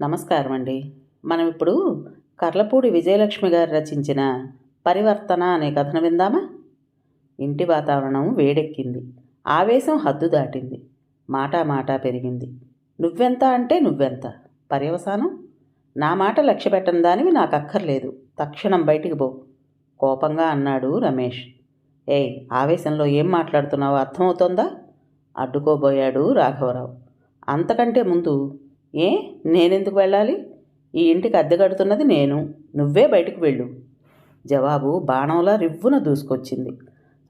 నమస్కారం అండి మనం ఇప్పుడు కర్లపూడి విజయలక్ష్మి గారు రచించిన పరివర్తన అనే కథను విందామా? ఇంటి వాతావరణం వేడెక్కింది. ఆవేశం హద్దు దాటింది. మాటా మాటా పెరిగింది. నువ్వెంత అంటే నువ్వెంత? పర్యవసానం? నా మాట లక్ష్య పెట్టని దానివి నాకు అక్కర్లేదు తక్షణం బయటికి పో. కోపంగా అన్నాడు రమేష్. ఏయ్ ఆవేశంలో ఏం మాట్లాడుతున్నావో అర్థమవుతోందా? అడ్డుకోబోయాడు రాఘవరావు. అంతకంటే ముందు ఏ? నేనెందుకు వెళ్ళాలి? ఈ ఇంటికి అద్దె కడుతున్నది నేను. నువ్వే బయటకు వెళ్ళు. జవాబు బాణంలా రివ్వున దూసుకొచ్చింది.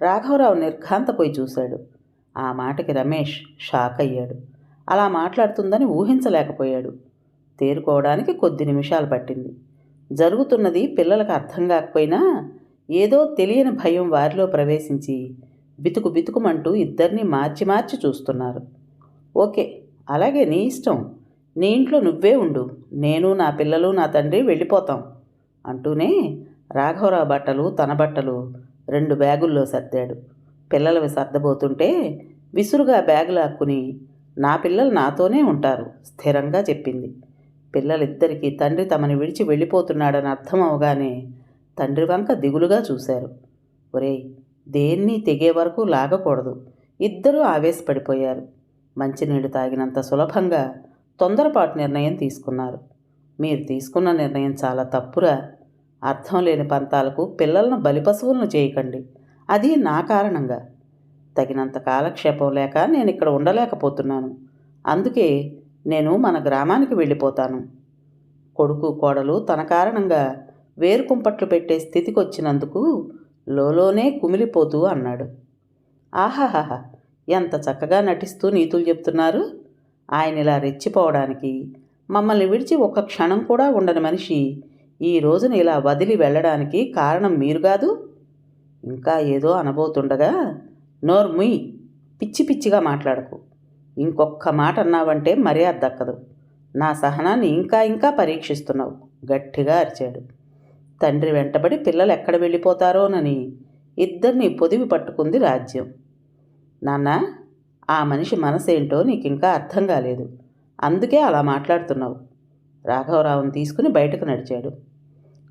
రాఘవరావు నిర్ఘాంతపోయి చూశాడు. ఆ మాటకి రమేష్ షాక్ అయ్యాడు. అలా మాట్లాడుతుందని ఊహించలేకపోయాడు. తేరుకోవడానికి కొద్ది నిమిషాలు పట్టింది. జరుగుతున్నది పిల్లలకు అర్థం కాకపోయినా ఏదో తెలియని భయం వారిలో ప్రవేశించి బితుకు బితుకుమంటూ ఇద్దరిని మార్చి మార్చి చూస్తున్నారు. ఓకే అలాగే నీ ఇష్టం. నీ ఇంట్లో నువ్వే ఉండు. నేను నా పిల్లలు నా తండ్రి వెళ్ళిపోతాం అంటూనే రాఘవరావు బట్టలు తన బట్టలు రెండు బ్యాగుల్లో సర్దాడు. పిల్లలవి సర్దబోతుంటే విసురుగా బ్యాగు లాక్కుని నా పిల్లలు నాతోనే ఉంటారు స్థిరంగా చెప్పింది. పిల్లలిద్దరికీ తండ్రి తమని విడిచి వెళ్ళిపోతున్నాడని అర్థం అవగానే తండ్రి వంక దిగులుగా చూశారు. ఒరేయ్ దేన్ని తెగే వరకు లాగకూడదు. ఇద్దరూ ఆవేశపడిపోయారు. మంచినీళ్ళు తాగినంత సులభంగా తొందరపాటు నిర్ణయం తీసుకున్నారు. మీరు తీసుకున్న నిర్ణయం చాలా తప్పురా. అర్థం లేని పంతాలకు పిల్లలను బలిపశువులను చేయకండి. అది నా కారణంగా. తగినంత కాలక్షేపం లేక నేను ఇక్కడ ఉండలేకపోతున్నాను. అందుకే నేను మన గ్రామానికి వెళ్ళిపోతాను. కొడుకు కోడలు తన కారణంగా వేరుకుంపట్లు పెట్టే స్థితికి వచ్చినందుకు లోలోనే కుమిలిపోతూ అన్నాడు. ఆహాహాహా ఎంత చక్కగా నటిస్తూ నీతులు చెప్తున్నారు. ఆయన ఇలా రెచ్చిపోవడానికి మమ్మల్ని విడిచి ఒక్క క్షణం కూడా ఉండని మనిషి ఈ రోజున ఇలా వదిలి వెళ్ళడానికి కారణం మీరు కాదు? ఇంకా ఏదో అనబోతుండగా నోర్ముయ్ పిచ్చి పిచ్చిగా మాట్లాడకు. ఇంకొక్క మాట అన్నావంటే మర్యాద దక్కదు. నా సహనాన్ని ఇంకా ఇంకా పరీక్షిస్తున్నావు గట్టిగా అరిచాడు. తండ్రి వెంటబడి పిల్లలు ఎక్కడ వెళ్ళిపోతారోనని ఇద్దరిని పొదివి పట్టుకుంది రాజ్యం. నాన్న ఆ మనిషి మనసేంటో నీకు ఇంకా అర్థం కాలేదు. అందుకే అలా మాట్లాడుతున్నావు. రాఘవరావుని తీసుకుని బయటకు నడిచాడు.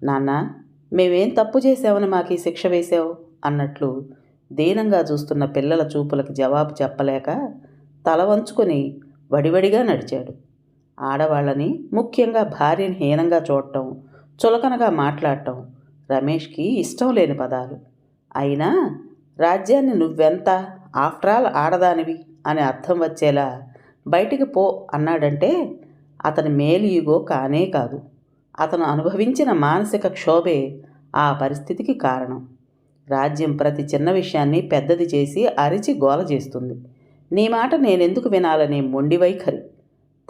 నాన్న మేమేం తప్పు చేసామని మాకు ఈ శిక్ష వేశావు? అన్నట్లు దీనంగా చూస్తున్న పిల్లల చూపులకు జవాబు చెప్పలేక తల వంచుకొని వడివడిగా నడిచాడు. ఆడవాళ్ళని ముఖ్యంగా భార్యని హీనంగా చూడటం చులకనగా మాట్లాడటం రమేష్కి ఇష్టం లేని పదాలు. అయినా రాజ్యాన్ని నువ్వెంత? ఆఫ్టర్ ఆల్ ఆడదానివి. అని అర్థం వచ్చేలా బయటికి పో అన్నాడంటే అతని మేలు కానే కాదు. అతను అనుభవించిన మానసిక క్షోభే ఆ పరిస్థితికి కారణం. రాజ్యం ప్రతి చిన్న విషయాన్ని పెద్దది చేసి అరిచి గోల చేస్తుంది. నీ మాట నేనెందుకు వినాలనే మొండి వైఖరి.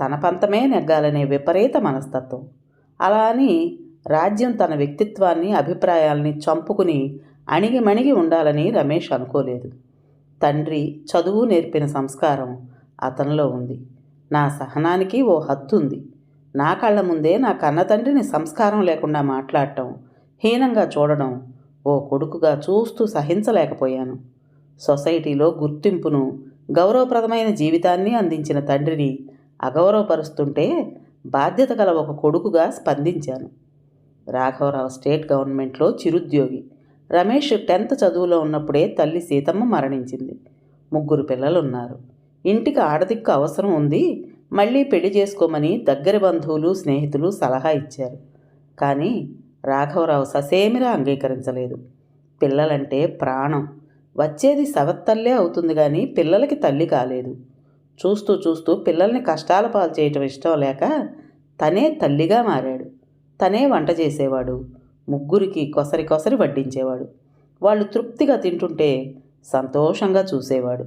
తన పంతమే నెగ్గాలనే విపరీత మనస్తత్వం. అలా అని రాజ్యం తన వ్యక్తిత్వాన్ని అభిప్రాయాల్ని చంపుకుని అణిగిమణిగి ఉండాలని రమేష్ అనుకోలేదు. తండ్రి చదువు నేర్పిన సంస్కారం అతనిలో ఉంది. నా సహనానికి ఓ హద్దు ఉంది నా కళ్ళ ముందే నా కన్న తండ్రిని సంస్కారం లేకుండా మాట్లాడటం హీనంగా చూడడం ఓ కొడుకుగా చూస్తూ సహించలేకపోయాను. సొసైటీలో గుర్తింపును గౌరవప్రదమైన జీవితాన్ని అందించిన తండ్రిని అగౌరవపరుస్తుంటే బాధ్యత గల ఒక కొడుకుగా స్పందించాను. రాఘవరావు స్టేట్ గవర్నమెంట్లో చిరుద్యోగి. రమేష్ టెన్త్ చదువులో ఉన్నప్పుడే తల్లి సీతమ్మ మరణించింది. ముగ్గురు పిల్లలు ఉన్నారు ఇంటికి ఆడదిక్కు అవసరం ఉంది. మళ్ళీ పెళ్ళి చేసుకోమని దగ్గర బంధువులు స్నేహితులు సలహా ఇచ్చారు. కానీ రాఘవరావు ససేమిరా అంగీకరించలేదు. పిల్లలంటే ప్రాణం. వచ్చేది సవత్తల్లే అవుతుంది కానీ పిల్లలకి తల్లి కాలేదు. చూస్తూ చూస్తూ పిల్లల్ని కష్టాల పాలు చేయటం ఇష్టం లేక తనే తల్లిగా మారాడు. తనే వంట చేసేవాడు. ముగ్గురికి కొసరి కొసరి వడ్డించేవాడు. వాళ్ళు తృప్తిగా తింటుంటే సంతోషంగా చూసేవాడు.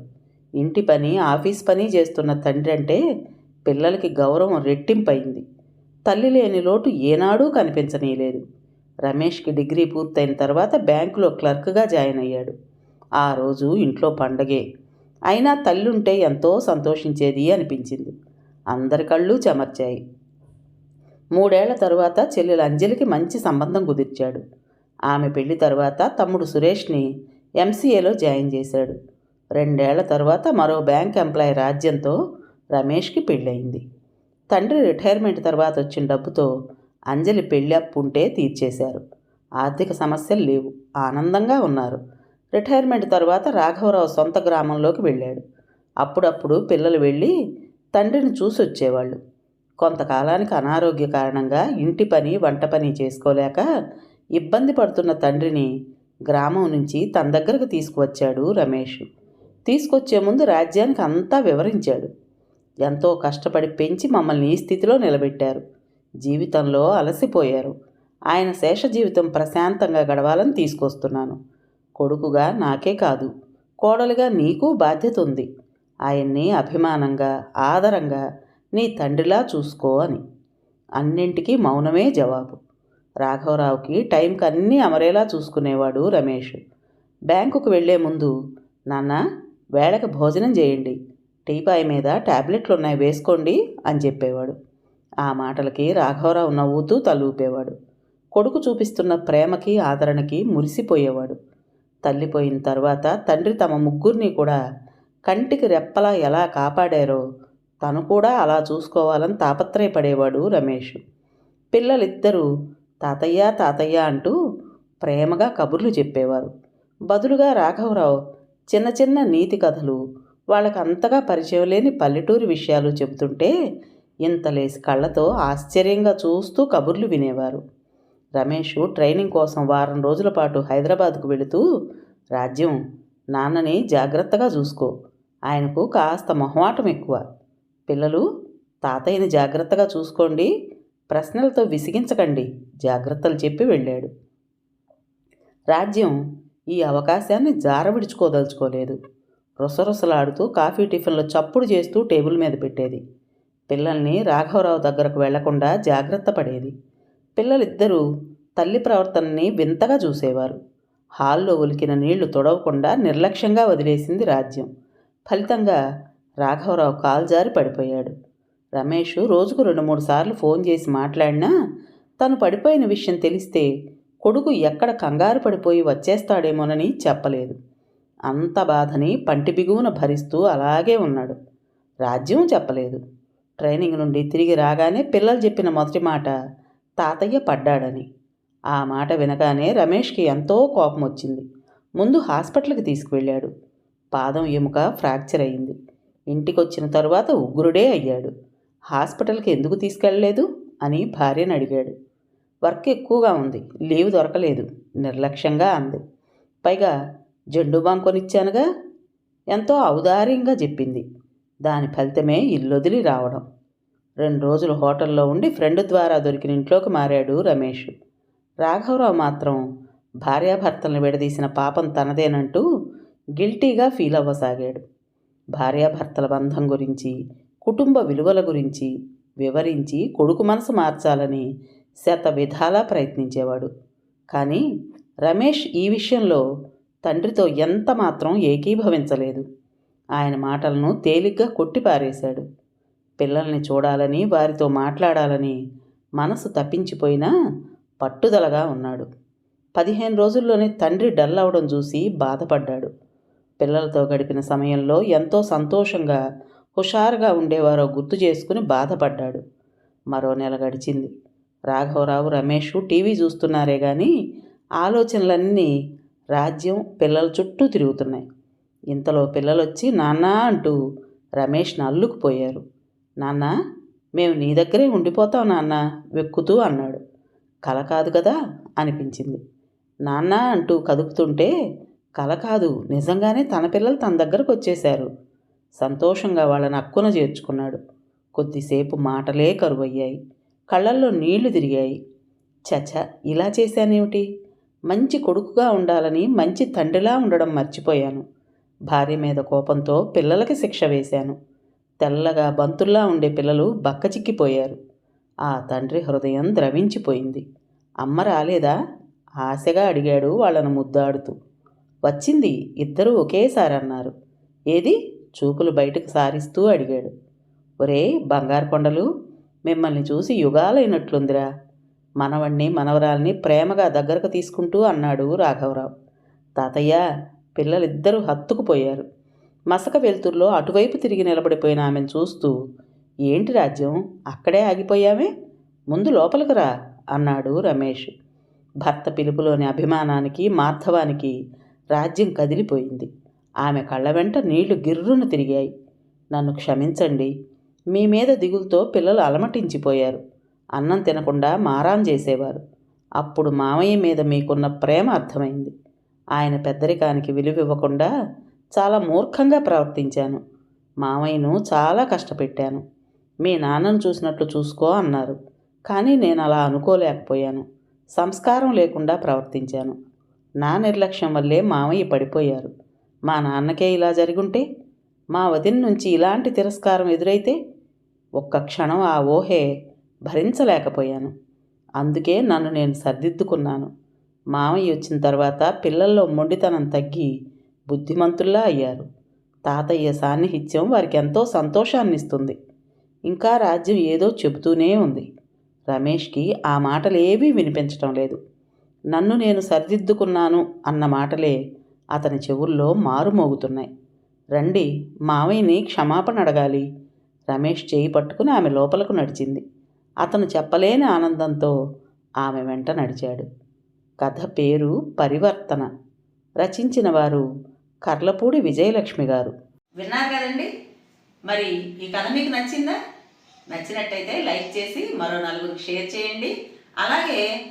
ఇంటి పని ఆఫీస్ పని చేస్తున్న తండ్రి అంటే పిల్లలకి గౌరవం రెట్టింపయింది. తల్లి లేని లోటు ఏనాడూ కనిపించనీయలేదు. రమేష్కి డిగ్రీ పూర్తయిన తర్వాత బ్యాంకులో క్లర్క్గా జాయిన్ అయ్యాడు. ఆ రోజు ఇంట్లో పండగే. అయినా తల్లుంటే ఎంతో సంతోషించేది అనిపించింది. అందరి కళ్ళు చెమర్చాయి. మూడేళ్ళ తరువాత చెల్లెలు అంజలికి మంచి సంబంధం కుదిర్చాడు. ఆమె పెళ్ళి తర్వాత తమ్ముడు సురేష్ని ఎంసీఏలో జాయిన్ చేశాడు. రెండేళ్ళ తర్వాత మరో బ్యాంక్ ఎంప్లాయీ రాజ్యంతో రమేష్కి పెళ్ళయింది. తండ్రి రిటైర్మెంట్ తర్వాత వచ్చిన డబ్బుతో అంజలి పెళ్ళి అప్పు ఉంటే తీర్చేశారు. ఆర్థిక సమస్యలు లేవు. ఆనందంగా ఉన్నారు. రిటైర్మెంట్ తర్వాత రాఘవరావు సొంత గ్రామంలోకి వెళ్ళాడు. అప్పుడప్పుడు పిల్లలు వెళ్ళి తండ్రిని చూసి వచ్చేవాళ్ళు కొంతకాలానికి అనారోగ్య కారణంగా ఇంటి పని వంట పని చేసుకోలేక ఇబ్బంది పడుతున్న తండ్రిని గ్రామం నుంచి తన దగ్గరకు తీసుకువచ్చాడు రమేష్. తీసుకొచ్చే ముందు రాజ్యానికి అంతా వివరించాడు. ఎంతో కష్టపడి పెంచి మమ్మల్ని ఈ స్థితిలో నిలబెట్టారు. జీవితంలో అలసిపోయారు. ఆయన శేష జీవితం ప్రశాంతంగా గడవాలని తీసుకొస్తున్నాను. కొడుకుగా నాకే కాదు కోడలుగా నీకు బాధ్యత ఉంది. ఆయన్ని అభిమానంగా ఆదరంగా నీ తండ్రిలా చూసుకో అని. అన్నింటికీ మౌనమే జవాబు. రాఘవరావుకి టైంకి అన్నీ అమరేలా చూసుకునేవాడు రమేష్. బ్యాంకుకు వెళ్ళే ముందు నాన్న వేళకి భోజనం చేయండి. టీపాయ్ మీద టాబ్లెట్లు ఉన్నాయి వేసుకోండి అని చెప్పేవాడు. ఆ మాటలకి రాఘవరావు నవ్వుతూ తలూపేవాడు. కొడుకు చూపిస్తున్న ప్రేమకి ఆదరణకి మురిసిపోయేవాడు. తల్లిపోయిన తర్వాత తండ్రి తమ ముగ్గురిని కూడా కంటికి రెప్పలా ఎలా కాపాడారో తను కూడా అలా చూసుకోవాలని తాపత్రయపడేవాడు రమేష్. పిల్లలిద్దరూ తాతయ్య తాతయ్య అంటూ ప్రేమగా కబుర్లు చెప్పేవారు. బదులుగా రాఘవరావు చిన్న చిన్న నీతి కథలు వాళ్ళకు అంతగా పరిచయం లేని పల్లెటూరి విషయాలు చెబుతుంటే ఇంతలేసి కళ్ళతో ఆశ్చర్యంగా చూస్తూ కబుర్లు వినేవారు. రమేష్ ట్రైనింగ్ కోసం వారం రోజుల పాటు హైదరాబాద్కు వెళుతూ రాజ్యం నాన్నని జాగ్రత్తగా చూసుకో. ఆయనకు కాస్త మొహమాటం ఎక్కువ. పిల్లలు తాతయ్యని జాగ్రత్తగా చూసుకోండి. ప్రశ్నలతో విసిగించకండి. జాగ్రత్తలు చెప్పి వెళ్ళాడు. రాజ్యం ఈ అవకాశాన్ని జారవిడుచుకోదలుచుకోలేదు. రుసరుసలాడుతూ కాఫీ టిఫిన్లో చప్పుడు చేస్తూ టేబుల్ మీద పెట్టేది. పిల్లల్ని రాఘవరావు దగ్గరకు వెళ్ళకుండా జాగ్రత్త పడేది. పిల్లలిద్దరూ తల్లి ప్రవర్తనని వింతగా చూసేవారు. హాల్లో ఒలికిన నీళ్ళు తొడవకుండా నిర్లక్ష్యంగా వదిలేసింది రాజ్యం. ఫలితంగా రాఘవరావు కాల్జారి పడిపోయాడు. రమేష్ రోజుకు రెండు మూడు సార్లు ఫోన్ చేసి మాట్లాడినా తను పడిపోయిన విషయం తెలిస్తే కొడుకు ఎక్కడ కంగారు పడిపోయి వచ్చేస్తాడేమోనని చెప్పలేదు. అంత బాధని పంటి బిగువున భరిస్తూ అలాగే ఉన్నాడు. రాజ్యం చెప్పలేదు. ట్రైనింగ్ నుండి తిరిగి రాగానే పిల్లలు చెప్పిన మొదటి మాట తాతయ్య పడ్డాడని. ఆ మాట వినగానే రమేష్కి ఎంతో కోపం వచ్చింది ముందు హాస్పిటల్కి తీసుకువెళ్ళాడు. పాదం ఎముక ఫ్రాక్చర్ అయింది. ఇంటికి వచ్చిన తరువాత ఉగ్రుడే అయ్యాడు. హాస్పిటల్కి ఎందుకు తీసుకెళ్ళలేదు? అని భార్యను అడిగాడు. వర్క్ ఎక్కువగా ఉంది లీవ్ దొరకలేదు నిర్లక్ష్యంగా అంది. పైగా జెండు బాం కొనిచ్చానుగా? ఎంతో ఔదార్యంగా చెప్పింది. దాని ఫలితమే ఇల్లొదిలి రావడం. రెండు రోజులు హోటల్లో ఉండి ఫ్రెండ్ ద్వారా దొరికిన ఇంట్లోకి మారాడు రమేష్. రాఘవరావు మాత్రం భార్యాభర్తలను విడదీసిన పాపం తనదేనంటూ గిల్టీగా ఫీల్ అవ్వసాగాడు భార్యాభర్తల బంధం గురించి కుటుంబ విలువల గురించి వివరించి కొడుకు మనసు మార్చాలని శత విధాలా ప్రయత్నించేవాడు. కానీ రమేష్ ఈ విషయంలో తండ్రితో ఎంత మాత్రం ఏకీభవించలేదు. ఆయన మాటలను తేలిగ్గా కొట్టిపారేశాడు. పిల్లల్ని చూడాలని వారితో మాట్లాడాలని మనసు తప్పించిపోయినా పట్టుదలగా ఉన్నాడు. పదిహేను రోజుల్లోనే తండ్రి డల్ అవడం చూసి బాధపడ్డాడు. పిల్లలతో గడిపిన సమయంలో ఎంతో సంతోషంగా హుషారుగా ఉండేవారో గుర్తు చేసుకుని బాధపడ్డాడు. మరో నెల గడిచింది. రాఘవరావు రమేష్ టీవీ చూస్తున్నారే కానీ ఆలోచనలన్నీ రాజ్యం పిల్లల చుట్టూ తిరుగుతున్నాయి. ఇంతలో పిల్లలొచ్చి నాన్న అంటూ రమేష్ని అల్లుకుపోయారు. నాన్న మేము నీ దగ్గరే ఉండిపోతాం నాన్న వెక్కుతూ అన్నాడు. కల కాదు కదా అనిపించింది. నాన్న అంటూ కదుపుతుంటే కల కాదు. నిజంగానే తన పిల్లలు తన దగ్గరకు వచ్చేశారు. సంతోషంగా వాళ్ళని అక్కున చేర్చుకున్నాడు. కొద్దిసేపు మాటలే కరువయ్యాయి. కళ్ళల్లో నీళ్ళు తిరిగాయి. చచ ఇలా చేశానేమిటి? మంచి కొడుకుగా ఉండాలని మంచి తండ్రిలా ఉండడం మర్చిపోయాను. భార్య మీద కోపంతో పిల్లలకి శిక్ష వేశాను. తెల్లగా బంతుల్లా ఉండే పిల్లలు బక్కచిక్కిపోయారు ఆ తండ్రి హృదయం ద్రవించిపోయింది. అమ్మ రాలేదా? ఆశగా అడిగాడు వాళ్ళను ముద్దాడుతూ. వచ్చింది. ఇద్దరూ ఒకేసారి అన్నారు ఏది? చూపులు బయటకు సారిస్తూ అడిగాడు. ఒరే బంగారు కొండలు మిమ్మల్ని చూసి యుగాలైనట్లుందిరా. మనవణ్ణి మనవరాల్ని ప్రేమగా దగ్గరకు తీసుకుంటూ అన్నాడు రాఘవరావు. తాతయ్య పిల్లలిద్దరూ హత్తుకుపోయారు. మసక వెలుతురులో అటువైపు తిరిగి నిలబడిపోయిన ఆమెను చూస్తూ ఏంటి రాజ్యం? అక్కడే ఆగిపోయామే ముందు లోపలికి రా అన్నాడు రమేష్. భర్త పిలుపులోని అభిమానానికి మార్ధవానికి రాజ్యం కదిలిపోయింది. ఆమె కళ్ళ వెంట నీళ్ళు గిర్రును తిరిగాయి. నన్ను క్షమించండి. మీ మీద దిగులతో పిల్లలు అలమటించిపోయారు. అన్నం తినకుండా మారాం చేసేవారు. అప్పుడు మామయ్య మీద మీకున్న ప్రేమ అర్థమైంది. ఆయన పెద్దరికానికి విలువివ్వకుండా చాలా మూర్ఖంగా ప్రవర్తించాను. మామయ్యను చాలా కష్టపెట్టాను. మీ నాన్నను చూసినట్లు చూసుకో అన్నారు. కానీ నేను అలా అనుకోలేకపోయాను. సంస్కారం లేకుండా ప్రవర్తించాను. నా నిర్లక్ష్యం వల్లే మామయ్య పడిపోయారు. మా నాన్నకే ఇలా జరిగుంటే మా వదిన నుంచి ఇలాంటి తిరస్కారం ఎదురైతే ఒక్క క్షణం ఆ ఊహే భరించలేకపోయాను. అందుకే నన్ను నేను సర్దిద్దుకున్నాను. మామయ్య వచ్చిన తర్వాత పిల్లల్లో మొండితనం తగ్గి బుద్ధిమంతుల్లా అయ్యారు. తాతయ్య సాన్నిహిత్యం వారికి ఎంతో సంతోషాన్ని ఇస్తుంది ఇంకా రాజ్యం ఏదో చెబుతూనే ఉంది. రమేష్కి ఆ మాటలేవీ వినిపించటం లేదు. నన్ను నేను సరిదిద్దుకున్నాను అన్న మాటలే అతని చెవుల్లో మారుమోగుతున్నాయి రండి మావయ్యని క్షమాపణ అడగాలి. రమేష్ చేయి పట్టుకుని ఆమె లోపలకు నడిచింది. అతను చెప్పలేని ఆనందంతో ఆమె వెంట నడిచాడు. కథ పేరు పరివర్తన. రచించిన వారు కర్లపూడి విజయలక్ష్మి గారు. విన్నారు కదండి? మరి ఈ కథ మీకు నచ్చిందా? నచ్చినట్టయితే లైక్ చేసి మరో నలుగురికి షేర్ చేయండి. అలాగే